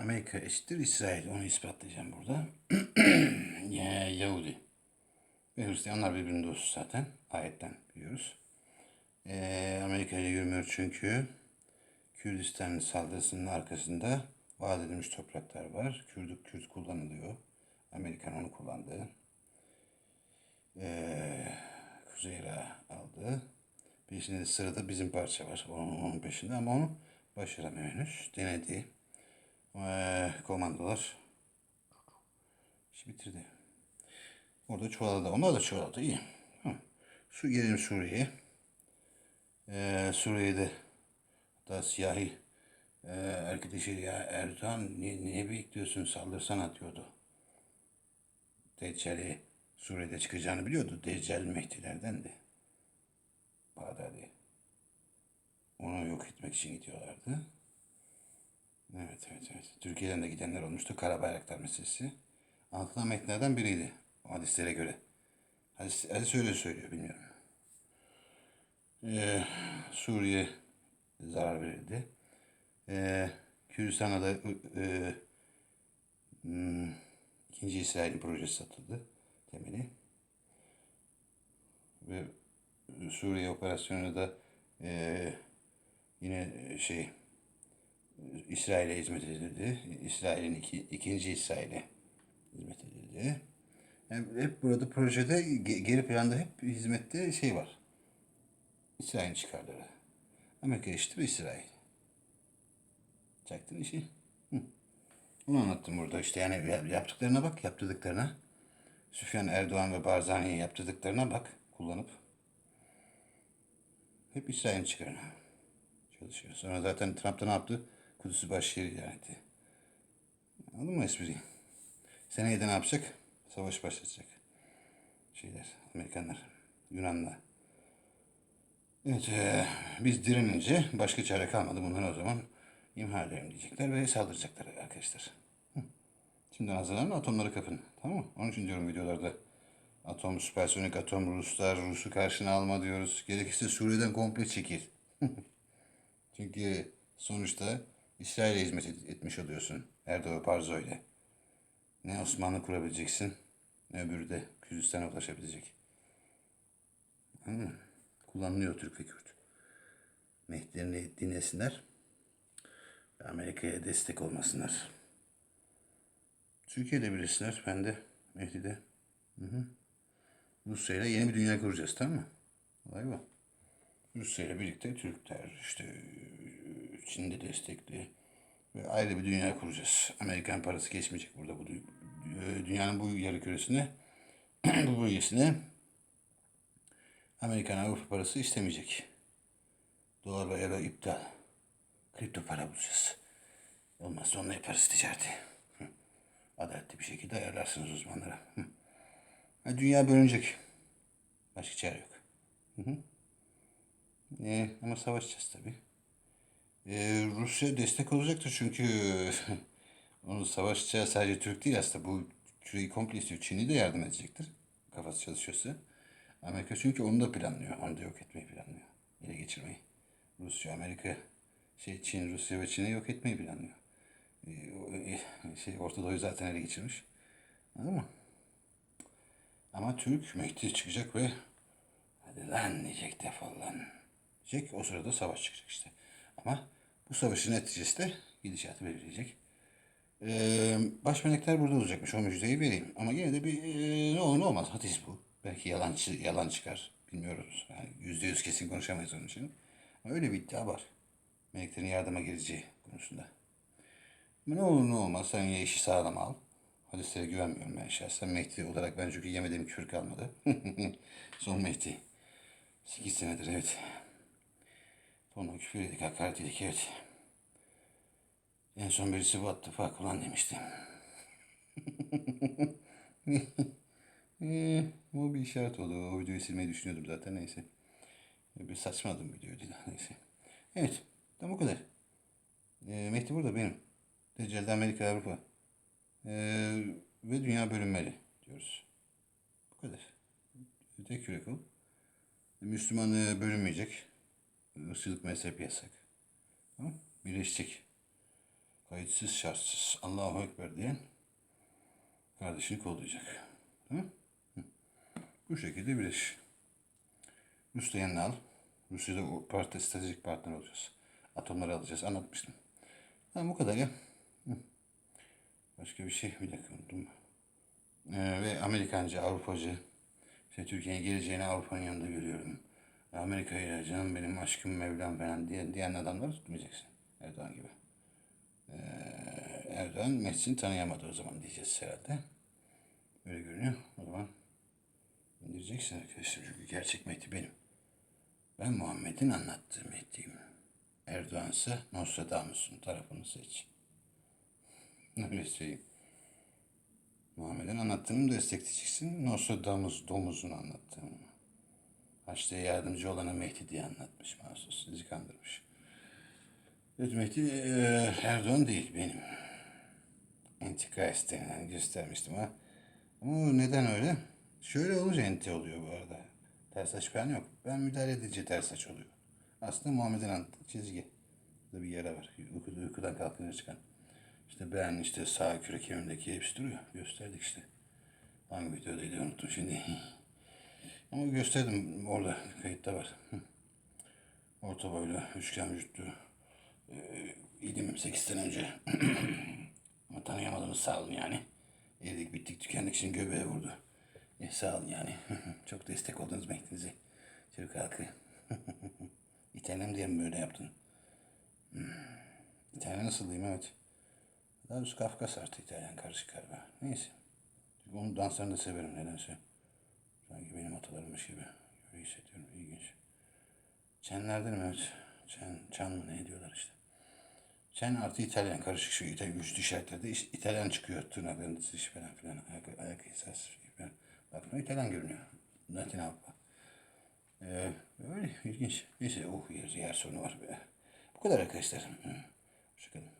Amerika eşittir İsrail. Onu ispatlayacağım burada. ya, Yahudi. Ve Hristiyanlar birbirinin dostu zaten. Ayetten biliyoruz. Ee, Amerika ile yürümüyor çünkü Kürdistan saldırısının arkasında vaat edilmiş topraklar var. Kürt, Kürt kullanılıyor. Amerikan onu kullandı. Ee, Kuzey Irak'ı aldı. Peşinde de sırada bizim parça var. Onun, onun peşinde ama onu başaramıyor henüz. Denedi. Ee, komandolar işi bitirdi. Orada çoğaldı. Onlar da çoğaldı. İyi. Hı. Su gelelim Suriye'ye. Ee, Suriye'de hatta siyahi e, arkadaşı ya Erdoğan ne, ne bekliyorsun saldırsan diyordu. Deccal'i Suriye'de çıkacağını biliyordu. Deccal Mehdi'lerden de. Bağdadi. Onu yok etmek için gidiyorlardı. Evet, evet, evet. Türkiye'den de gidenler olmuştu. Kara bayraktar meselesi. Anlatılan metinlerden biriydi. O hadislere göre. Hadis, hadis öyle söylüyor, bilmiyorum. Ee, Suriye zarar verildi. Ee, Kürdistan'a da e, hmm, ikinci İsrail'in projesi satıldı. Temeli. Ve Suriye operasyonunda da e, yine şey İsrail'e hizmet edildi. İsrail'in iki, ikinci İsrail'e hizmet edildi. Yani hep burada projede ge- geri planda hep hizmette şey var. İsrail'in çıkarları. Amerika eşittir İsrail. Çaktın işi. Hı. Onu anlattım burada işte yani yap- yaptıklarına bak, yaptırdıklarına. Süfyan Erdoğan ve Barzani'ye yaptırdıklarına bak kullanıp. Hep İsrail'in çıkarına çalışıyor. Sonra zaten Trump da ne yaptı? Kudüs'ü başşehir ilan etti. Anladın mı espriyi? Seneye de ne yapacak? Savaş başlatacak. Şeyler, Amerikanlar, Yunanlar. Evet, eee, biz direnince başka çare kalmadı. Bunları o zaman imha edelim diyecekler ve saldıracaklar arkadaşlar. Hı. Şimdiden hazırlanın, atomları kapın. Tamam mı? Onun için diyorum videolarda. Atom, süpersonik atom, Ruslar, Rus'u karşına alma diyoruz. Gerekirse Suriye'den komple çekil. Çünkü sonuçta İsrail'e hizmet et- etmiş oluyorsun. Erdoğan Parzo ile. Ne Osmanlı kurabileceksin, ne öbürü de Kürdistan'a ulaşabilecek. Anladın? Kullanılıyor Türk ve Kürt. Mehdilerini dinlesinler Amerika'ya destek olmasınlar. Türkiye'de bilirsinler, ben de Mehdi'de. Hı hı. Rusya ile yeni bir dünya kuracağız, tamam mı? Olay bu. Rusya ile birlikte Türkler, işte Çin'de destekli ve ayrı bir dünya kuracağız. Amerikan parası geçmeyecek burada bu dü- dünyanın bu yarı küresine, bu bölgesine Amerikan Avrupa parası istemeyecek. Dolar ve euro iptal. Kripto para bulacağız. Olmazsa onunla yaparız ticareti. Hı. Adaletli bir şekilde ayarlarsınız uzmanlara. Hı. Ha, dünya bölünecek. Başka çare yok. E, ama savaşacağız tabii. E, Rusya destek olacaktır çünkü onu savaşacağı sadece Türk değil aslında bu küreyi komple istiyor. Çin'i de yardım edecektir. Kafası çalışıyorsa. Amerika çünkü onu da planlıyor. Onu da yok etmeyi planlıyor. Ele geçirmeyi. Rusya, Amerika, şey Çin, Rusya ve Çin'i yok etmeyi planlıyor. E, o, e, şey Orta Doğu'yu zaten ele geçirmiş. Anladın mı? Ama Türk Mehdi çıkacak ve hadi lan diyecek defol lan. Diyecek o sırada savaş çıkacak işte. Ama bu savaşın neticesi de gidişatı belirleyecek. Ee, başmelekler burada olacakmış o müjdeyi vereyim. Ama yine de bir e, ne olur ne olmaz hadis bu. Belki yalan, yalan çıkar bilmiyoruz. Yani yüzde yüz kesin konuşamayız onun için. Ama öyle bir iddia var. Meleklerin yardıma geleceği konusunda. Ama ne olur ne olmaz sen ya işi sağlam al. Hadislere güvenmiyorum ben şahsen. Mehdi olarak ben çünkü yemediğim küfür kalmadı. Son Mehdi. 8 senedir evet. Sonra küfür yedik, hakaret yedik evet. En son birisi what the fuck ulan demişti. Bu bir işaret oldu. O videoyu silmeyi düşünüyordum zaten neyse. Bir saçmaladım videoyu değil neyse. Evet, tam bu kadar. Ee, Mehdi burada benim. Deccal'de Amerika, Avrupa. Ee, ve dünya bölünmeli diyoruz. Bu kadar. Tek yürek ol. Müslüman e, bölünmeyecek. Irkçılık mezhep yasak. Tamam? Birleşecek. kayıtsız şartsız Allahu Ekber diyen kardeşini kollayacak. Hı. Bu şekilde bir iş. Rus'ta yanına al. Rusya'da parti, stratejik partner olacağız. Atomları alacağız. Anlatmıştım. Ha, bu kadar ya. Başka bir şey bir dakika unuttum. Ee, ve Amerikancı, Avrupacı. İşte Türkiye'ye geleceğini Avrupa'nın yanında görüyorum. Amerika'ya canım benim aşkım Mevlam falan diye, diyen adamları tutmayacaksın. Erdoğan gibi. Ee, Erdoğan Mersin'i tanıyamadı o zaman diyeceğiz herhalde. Öyle görünüyor. O zaman indireceksin arkadaşlar. Çünkü gerçek Mehdi benim. Ben Muhammed'in anlattığı Mehdi'yim. Erdoğan ise Nostradamus'un tarafını seç. Öyle söyleyeyim. Muhammed'in anlattığını destekleyeceksin. Nostradamus domuzun anlattığını. Haçlı'ya yardımcı olana Mehdi diye anlatmış mahsus. Sizi kandırmış. Evet Mehdi eee, Erdoğan değil benim. Antikrist denilen göstermiştim ha. Ama neden öyle? Şöyle olunca enti oluyor bu arada. Ters saç ben yok. Ben müdahale edince ters saç oluyor. Aslında Muhammed'in anlattığı çizgi. Burada bir yere var. Uykuda, uykudan kalkınca çıkan. İşte ben işte sağ kürek elimdeki hepsi duruyor. Gösterdik işte. Hangi videodaydı unuttum şimdi. Ama gösterdim orada kayıtta var. Orta boylu, üçgen vücutlu. Ee, idim 8 sene önce. Ama tanıyamadınız sağ olun yani. Yedik bittik tükendik şimdi göbeğe vurdu. E, sağ olun yani. Çok destek oldunuz Mehdi'nize. Türk halkı. İtalyan diye mi böyle yaptın? Hmm. İtalyan nasıl diyeyim evet. Daha doğrusu Kafkas artı İtalyan karışık galiba. Neyse. Çünkü onun danslarını da severim nedense. Sanki benim atalarımmış gibi. Öyle hissediyorum. İlginç. Çenlerden mi evet? Çen, çan mı ne diyorlar işte. Çen artı İtalyan karışık şu İtalyan güçlü işaretlerde iş- İtalyan çıkıyor tırnaklarında diş falan filan. Ayak, ayak esas şey falan. Bakma İtalyan görünüyor. Latin Avrupa. Ee, öyle ilginç. Neyse oh yer, yer sorunu var be. Bu kadar arkadaşlar. Hoşçakalın.